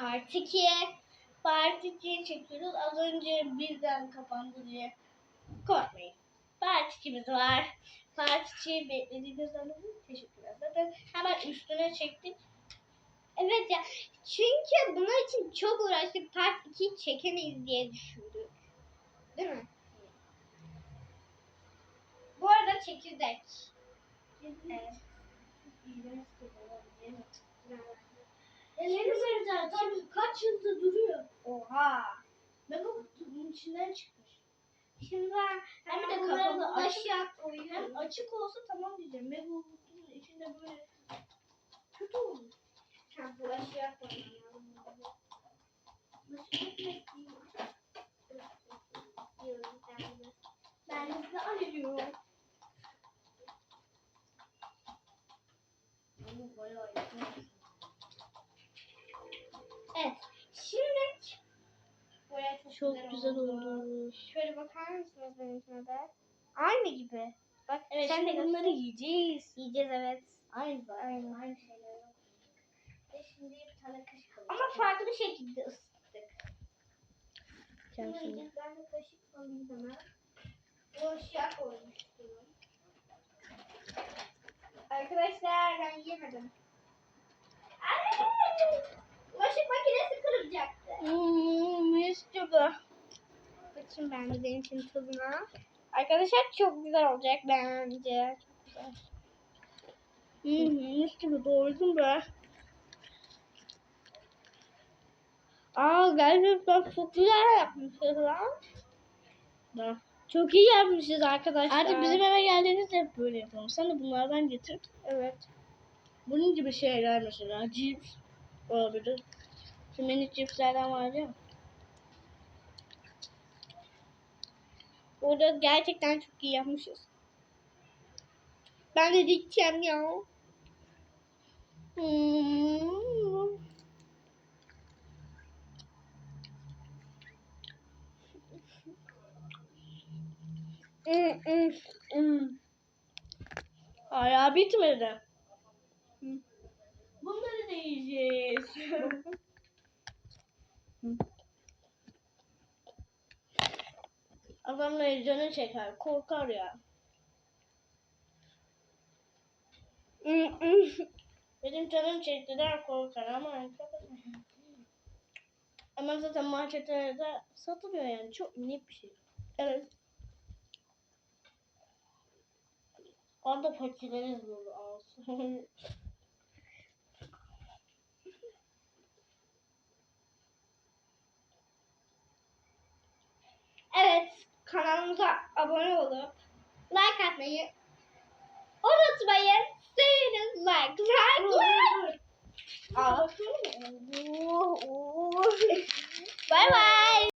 Part 2. Part 2'yi çekiyoruz. Az önce birden kapandı diye korkmayın. Part 2'miz var. Part 2'yi beklediğinizden dolayı teşekkürler. Zaten hemen üstüne çektik. Evet ya çünkü bunun için çok uğraştık. Part 2'yi çekemeyiz diye düşündük. Değil mi? Bu arada çekirdek. Evet. Elleri benzer. Tabii kaç yılda duruyor. Oha. Megakutunun içinden çıkmış. Şimdi ben hem de bunları da aşağı koyuyorum. Hem açık olsa tamam diyeceğim. Megakutunun içinde böyle kötü olur. Ha bu aşağı koymam lazım. Ben de arıyorum. Evet. Çok, güzel oldu. Şöyle bakar mısınız benimkine de? Aynı gibi. Bak Evet sen de şimdi bunları yiyeceğiz. yiyeceğiz evet. Aynı bak. Aynı aynı şeyler. Ve şimdi bir tane kaşık alalım. Ama farklı şekilde ısıttık. Şimdi Kendisini. ben de kaşık alayım hemen. Aşağı koymuştum. Arkadaşlar ben yemedim. Ay! Bulaşık makinesi kırılacaktı. Hmm, mis gibi. Bakayım ben de benimkinin tadına. Arkadaşlar çok güzel olacak bence. Çok güzel. Hmm, mis gibi doydum be. Aa gerçekten çok güzel yapmışız lan. Da. Çok iyi yapmışız arkadaşlar. Artık bizim eve geldiğinizde hep böyle yapalım. Sen de bunlardan getir. Evet. Bunun gibi şeyler mesela cips olabilir. Şu minik cipslerden var ya. Burada gerçekten çok iyi yapmışız. Ben de dikeceğim ya. Hmm. Hmm, hmm, hmm. Hala bitmedi. Bunları da yiyeceğiz. Adamlar canı çeker, korkar ya. Benim canım çektiler korkar ama ama zaten marketlerde satılıyor yani çok minik bir şey. Evet. Orada fakirleriz bunu alsın. Evet. Kanalımıza abone olup like atmayı unutmayın. Seviniz like like like. Bye bye.